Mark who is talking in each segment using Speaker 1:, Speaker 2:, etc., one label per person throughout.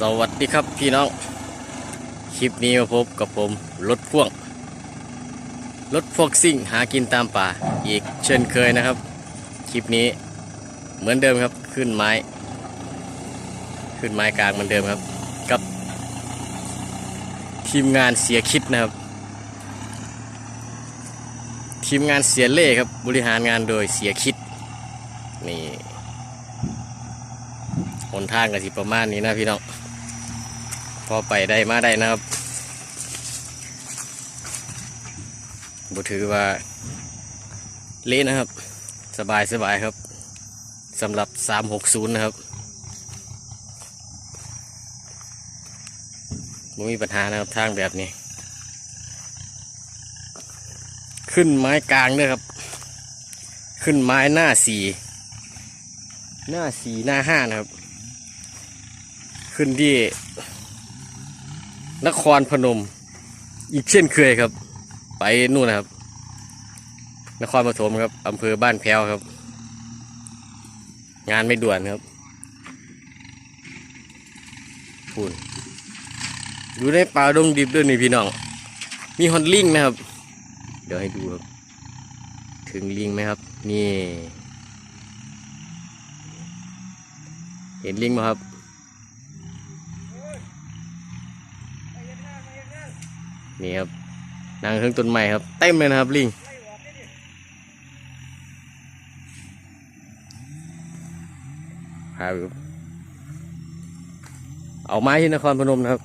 Speaker 1: สวัสดีครับพี่น้อง คลิปนี้มาพบกับผมรถพ่วง รถพวกซิ่งหากินตามป่า อีกเช่นเคยนะครับ คลิปนี้เหมือนเดิมครับขึ้นไม้ ขึ้นไม้กลางเหมือนเดิมครับ กับ ทีมงานเสียคิดนะครับ ทีมงานเสียเล่ครับบริหารงานโดยเสียคิดนี่หนทางก็สิประมาณนี้นะพี่น้อง พอไปได้มาได้นะครับบ่ถือว่าเละนะครับ สบายสบายครับสำหรับ 360 นะครับไม่มีปัญหานะครับทางแบบนี้ ขึ้นไม้กลางด้วยครับ ขึ้นไม้หน้าสี่หน้าสี่หน้าห้านะครับ ขึ้นที่ นครพนม อีกเช่นเคยครับ ไปนู่นนะครับ นครปฐมครับอำเภอบ้านแพ้วครับ งานไม่ด่วนครับพูนอยู่ในป่าดงดิบด้วยนี่พี่น้อง มีฮอนลิงนะครับ เดี๋ยวให้ดูครับ ถึงลิงไหมครับ นี่ เห็นลิงไหมครับ นี่ครับนั่งเครื่องต้นไม้ครับเต็มเลยนะครับลิงครับเอาไม้ที่นครพนมนะครับ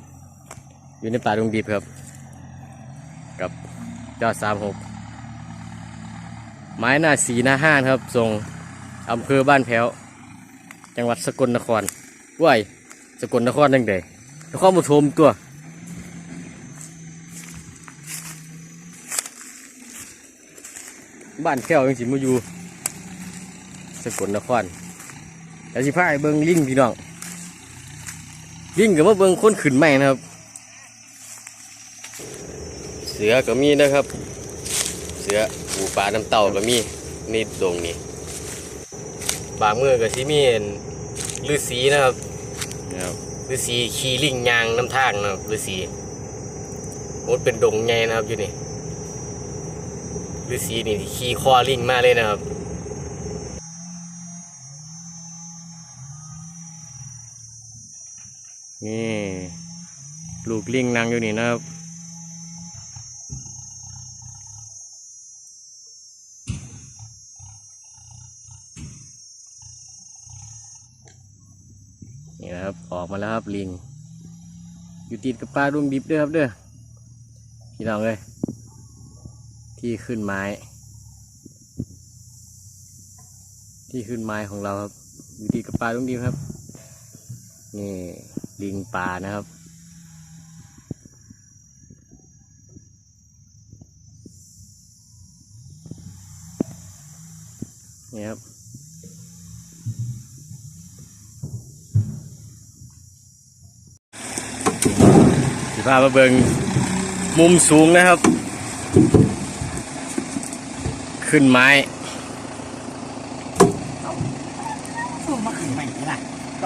Speaker 1: อยู่ในป่าดงดิบครับ กับเจ้าสามหกไม้หน้าสีหน้าห้านครับส่งอำเภอบ้านแพ้ว จังหวัดสกลนครว้ายสกลนครนั่งเดนครปฐมตัว บ้านแก้วยังสิมาอยู่สกลนครแล้วสิพาไปเบิ่งลิงพี่น้องลิงกับมาเบิ่งคนขึ้นใหม่นะครับ เสือก็มีนะครับ เสือปูปลาน้ำเต่าก็มีนี่ดงนี่บางมือก็สิมีเห็นฤาษีนะครับนะครับฤาษีขี่ลิงยางน้ำทางนะครับฤาษีมดเป็นดงไงนะครับอยู่นี่ ฤาษีนี่ขี่คอลิงมากเลยนะครับนี่ลูกลิงนั่งอยู่นี่นะครับนี่นะครับออกมาแล้วครับลิง อยู่ติดกับปลาดุงดิบด้วยครับเด้อพี่น้องเลย ที่ขึ้นไม้ ที่ขึ้นไม้ของเราครับอยู่ดีกับปลาลุงดีครับ นี่ลิงปลานะครับ นี่ครับสิพามาเบิงมุมสูงนะครับ ขึ้นไม้
Speaker 2: สู้มาขึ้นใหม่นี่ล่ะโต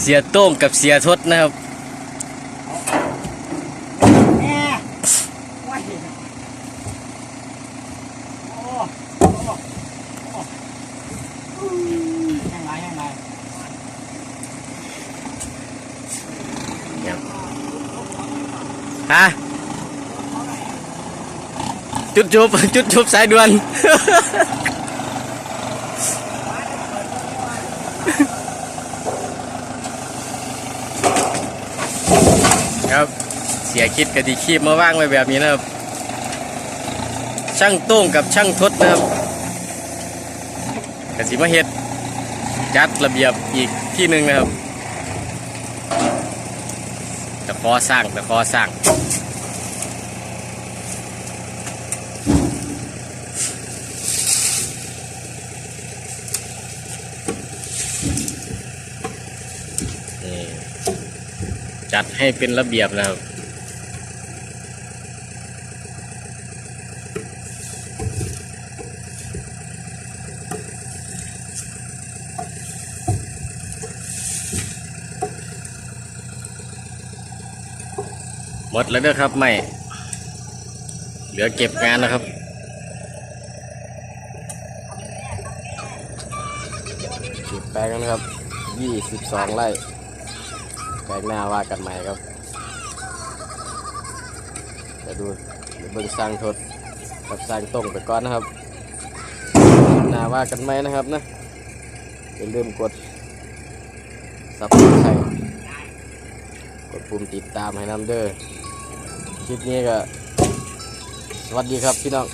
Speaker 1: เสียโต้งกับเสียทศนะครับ
Speaker 2: แม่ว้ายโอ้โอ้โอ้อืมยังไงยังไง
Speaker 1: ฮะ จุดจบจุดจบสายด่วนครับเสียคิดกะดีคีบมาว่างไว้แบบนี้นะครับ ช่างโต้งกับช่างทศนะครับกสิมาเฮ็ดจัดระเบียบอีกที่หนึ่งนะครับตะขอสร้างตะขอสร้าง จัดให้เป็นระเบียบนะครับหมดแล้วนะครับไม่ เหลือเก็บงานนะครับ เก็บแปลงนะครับยี่สิบสองไร่ แปลงหน้าว่ากันใหม่ครับเดี๋ยวดูเดี๋ยวเบิ่งสร้างทดกับสร้างตรงไปก่อนนะครับหน้าว่ากันไหมนะครับนะอย่าลืมกดซับสไครต์กดปุ่มติดตามให้น้ำเด้อคลิปนี้ก็ สวัสดีครับพี่น้อง